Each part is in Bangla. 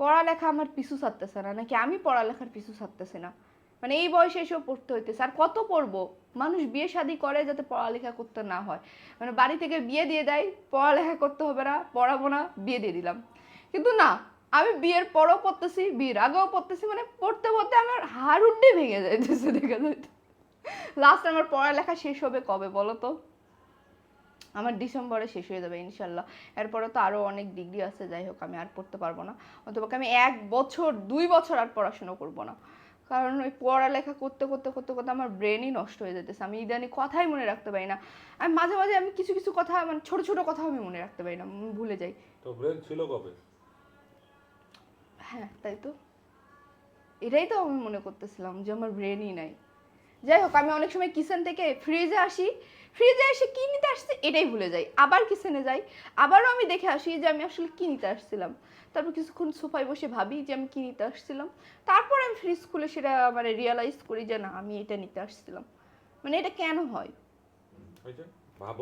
পড়ালেখা আমার পিছু ছাড়তেছে না, নাকি আমি পড়ালেখার পিছু ছাড়তেছি না? মানে এই বয়সে এসেও পড়তে হইতেছে। আর কত পড়ব? মানুষ বিয়ে শাদী করে যাতে পড়ালেখা করতে না হয়। মানে বাড়ি থেকে বিয়ে দিয়ে দেয়, পড়ালেখা করতে হবে না, পড়াবো না, বিয়ে দিয়ে দিলাম। কিন্তু না, আমি বিয়ের পরও পড়তেছি, বিয়ের আগেও পড়তেছি মানে পড়তে পড়তে আমার হাড়ুড্ডি ভেঙে যাইতেছে, দেখা যাইতে লাস্ট আমার পড়ালেখা শেষ হবে কবে বলো তো? আমার ডিসেম্বরে শেষ হয়ে যাবে ইনশাল্লাহ। এরপরে তো আরও অনেক ডিগ্রি আছে যাই হোক আমি আর পড়তে পারব না। অথবা আমি এক বছর দুই বছর আর পড়াশোনা করব না। কারণ ওই পড়ালেখা করতে করতে করতে করতে আমার ব্রেনই নষ্ট হয়ে যেতেছে আমি ইদানি কথাই মনে রাখতে পারি না। আমি মাঝে মাঝে আমি কিছু কিছু কথা মানে ছোট ছোট কথা আমি মনে রাখতে পারি না ভুলে যাই। তো ব্রেন ছিল কবে? হ্যাঁ তাই তো। এটাই তো আমি মনে করতেছিলাম যে আমার ব্রেনই নাই। যাই হোক আমি অনেক সময় কিচেন থেকে ফ্রিজে আসি। ফ্রিজে এসে কি নিতে আসছি এটাই ভুলে যাই। আবার কিচেনে যাই আবারও আমি দেখে আসি যে আমি আসলে কি নিতে আসছিলাম। তারপর কিছুক্ষণ সোফায় বসে ভাবি যে আমি কি নিতে আসছিলাম। তারপর আমি ফ্রিজ খুলে সেটা মানে রিয়েলাইজ করি যে না আমি এটা নিতে আসছিলাম। মানে এটা কেন হয়?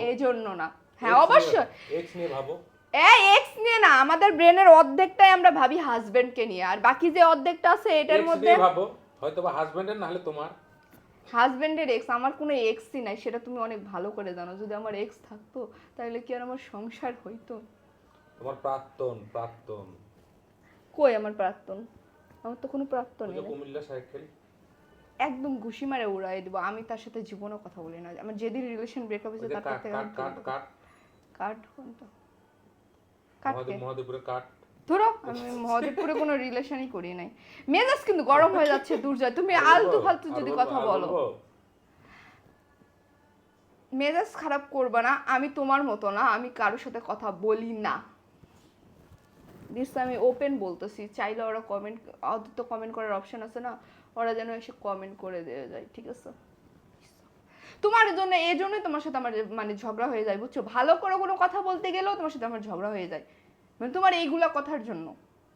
এই জন্য না। হ্যাঁ অবশ্যই এক্স নিয়ে ভাবো। এই এক্স নিয়ে না আমাদের ব্রেনের অর্ধেকটাই আমরা ভাবি হাজবেন্ডকে নিয়ে। আর বাকি যে অর্ধেকটা আছে এটার মধ্যে ভাবো। হয়তো বা হাজবেন্ডের না হলে তোমার। হাজবেন্ডের এক্স আমার কোনো এক্সই নাই সেটা তুমি অনেক ভালো করে জানো। যদি আমার এক্স থাকতো তাহলে কি আর আমার সংসার হইতো? তোমার প্রাক্তন প্রাক্তন। কই আমার প্রাক্তন? আমার তো কোনো প্রাক্তন নেই কুমিল্লা সাইকেল একদম ঘুষি মারে উড়াই দেবো আমি তার সাথে জীবনেও কথা বলি না। আমার যেদিন রিলেশন ব্রেকআপ হয়েছে কাট থেকে কাট কাট কাট কাট। কোনটা মহাদেব মহাদেবপুরে কাট। ধরো আমি মহাদেবপুরে কোনো রিলেশনই করি নাই। মেজাজ কিন্তু গরম হয়ে যাচ্ছে দুর্জয়। তুমি আলতু ফালতু যদি কথা বলো। মেজাজ খারাপ করবা না আমি তোমার মতো না আমি কারোর সাথে কথা বলি না। দিস আমি ওপেন বলতেছি চাইলে ওরা কমেন্ট অন্তত কমেন্ট করার অপশন আছে না ওরা যেন এসে কমেন্ট করে দিয়ে যায় ঠিক আছে? তোমার জন্য এই জন্যই তোমার সাথে আমার মানে ঝগড়া হয়ে যায় বুঝছ? ভালো করে কোনো কথা বলতে গেলেও তোমার সাথে আমার ঝগড়া হয়ে যায়। মানে তোমার এইগুলা কথার জন্য।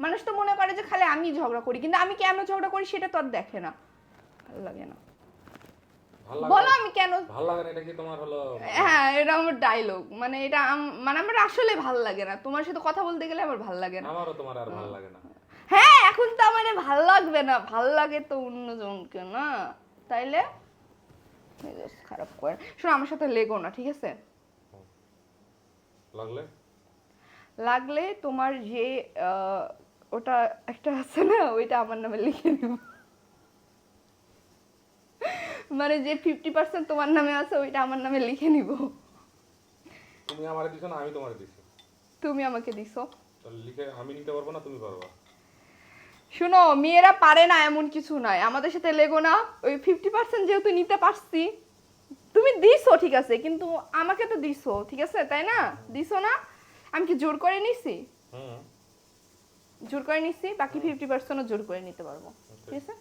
মানুষ তো মনে করে যে খালি আমি ঝগড়া করি কিন্তু আমি কেন ঝগড়া করি সেটা তো আর দেখে না। ভালো লাগে না। বলো আমি কেন? ভালো লাগে না? এটা কি তোমার হলো হ্যাঁ এটা আমার ডায়লগ মানে এটা মানে আমার আসলে ভালো লাগে না। তোমার সাথে কথা বলতে গেলে আমার ভালো লাগে না। আমারও তোমার আর ভালো লাগে না। হ্যাঁ এখন তো আমার ভালো লাগবে না। ভালো লাগে তো অন্যজনকে না। তাইলে? খারাপ করে। শোনো আমার সাথে লেগো না ঠিক আছে? লাগলে? লাগলে তোমার যে ওটা একটা আছে না ওইটা আমার নামে লিখে দিব। মানে যে ফিফটি পার্সেন্ট তোমার নামে আছে ওইটা আমার নামে লিখে নিব। তুমি আমারে দিছো না আমি তোমারে দিছি। তুমি আমাকে দিছো। তাহলে লিখে আমি নিতে পারব না তুমি পারবা। শোনো মেয়েরা পারে না এমন কিছু নাই আমাদের সাথে লেগো না। ওই ফিফটি পার্সেন্ট যেহেতু নিতে পারছি তুমি দিছো ঠিক আছে কিন্তু আমাকে তো দিছো ঠিক আছে তাই না? দিছো না? আমি কি জোর করে নিছি? হুম। জোর করে নিছি বাকি ফিফটি পার্সেন্টও জোর করে নিতে পারব। ঠিক আছে?